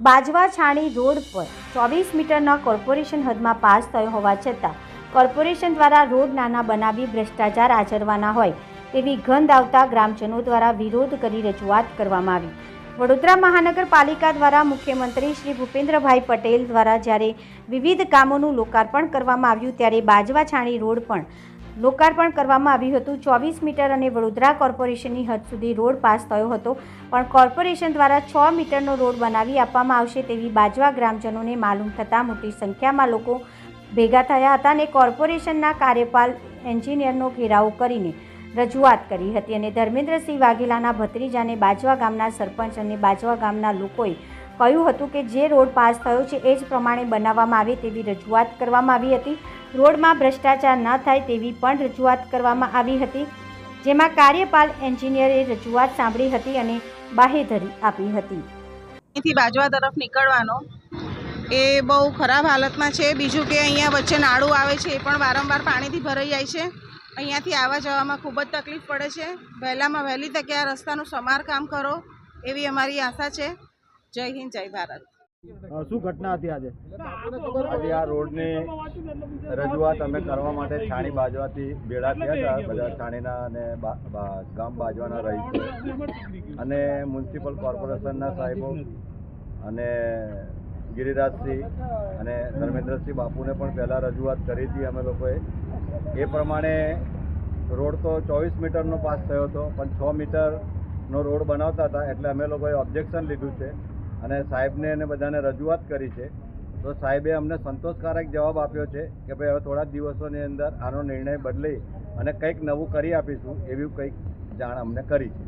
બાજવા છાણી road પર ચોવીસ મીટરના કોર્પોરેશન હદમાં પાસ થયો હોવા છતાં કોર્પોરેશન દ્વારા રોડ નાના બનાવી ભ્રષ્ટાચાર આચરવાના હોય તેવી ગંધ આવતા ગ્રામજનો દ્વારા વિરોધ કરી રજૂઆત કરવામાં આવી. વડોદરા મહાનગરપાલિકા દ્વારા મુખ્યમંત્રી શ્રી ભૂપેન્દ્રભાઈ પટેલ દ્વારા જ્યારે વિવિધ કામોનું લોકાર્પણ કરવામાં આવ્યું ત્યારે બાજવા છાણી રોડ પણ લોકાર્પણ કરવામાં આવ્યું હતું. ચોવીસ મીટર અને વડોદરા કોર્પોરેશનની હદ સુધી રોડ પાસ થયો હતો. પણ કોર્પોરેશન દ્વારા છ મીટરનો રોડ બનાવી આપવામાં આવશે તેવી બાજવા ગ્રામજનોને માલુમ થતાં મોટી સંખ્યામાં લોકો ભેગા થયા હતા અને કોર્પોરેશનના કાર્યપાલ એન્જિનિયરનો ઘેરાવો કરીને રજૂઆત કરી હતી અને ધર્મેન્દ્રસિંહ વાઘેલાના ભત્રીજાને બાજવા ગામના સરપંચ અને બાજવા ગામના લોકોએ કહ્યું હતું કે જે રોડ પાસ થયો છે એ જ પ્રમાણે બનાવવામાં આવે તેવી રજૂઆત કરવામાં આવી હતી. રોડમાં ભ્રષ્ટાચાર ન થાય તેવી પણ રજૂઆત કરવામાં આવી હતી, જેમાં કાર્યપાલ એન્જિનિયરે રજૂઆત સાંભળી હતી અને બાહેધરી આપી હતી. અહીંથી બાજવા તરફ નીકળવાનો એ બહુ ખરાબ હાલતમાં છે. બીજું કે અહીંયા વચ્ચે નાળું આવે છે એ પણ વારંવાર પાણીથી ભરાઈ જાય છે. અહીંયાથી આવવા જવામાં ખૂબ જ તકલીફ પડે છે. વહેલામાં વહેલી તકે આ રસ્તાનું સમારકામ કરો એવી અમારી આશા છે. જય હિન્દ, જય ભારત. શું ઘટના હતી આજે? આજે આ રોડની રજૂઆત અમે કરવા માટે છાણી બાજવાથી ભેળા થયા હતા બધા છાણીના અને ગામ બાજવાના રહીશો અને મ્યુનિસિપલ કોર્પોરેશનના સાહેબો અને ગિરિરાજસિંહ અને ધર્મેન્દ્રસિંહ બાપુને પણ પહેલાં રજૂઆત કરી હતી અમે લોકોએ. એ પ્રમાણે રોડ તો ચોવીસ મીટરનો પાસ થયો હતો પણ છ મીટરનો રોડ બનાવતા હતા એટલે અમે લોકોએ ઓબ્જેક્શન લીધું છે. અને સાહેબને અને બધાને રજૂઆત કરી છે. તો સાહેબે અમને સંતોષકારક જવાબ આપ્યો છે કે ભાઈ હવે થોડા દિવસોની અંદર આનો નિર્ણય બદલી અને કંઈક નવું કરી આપીશું એવી કંઈક જાણ અમને કરી છે.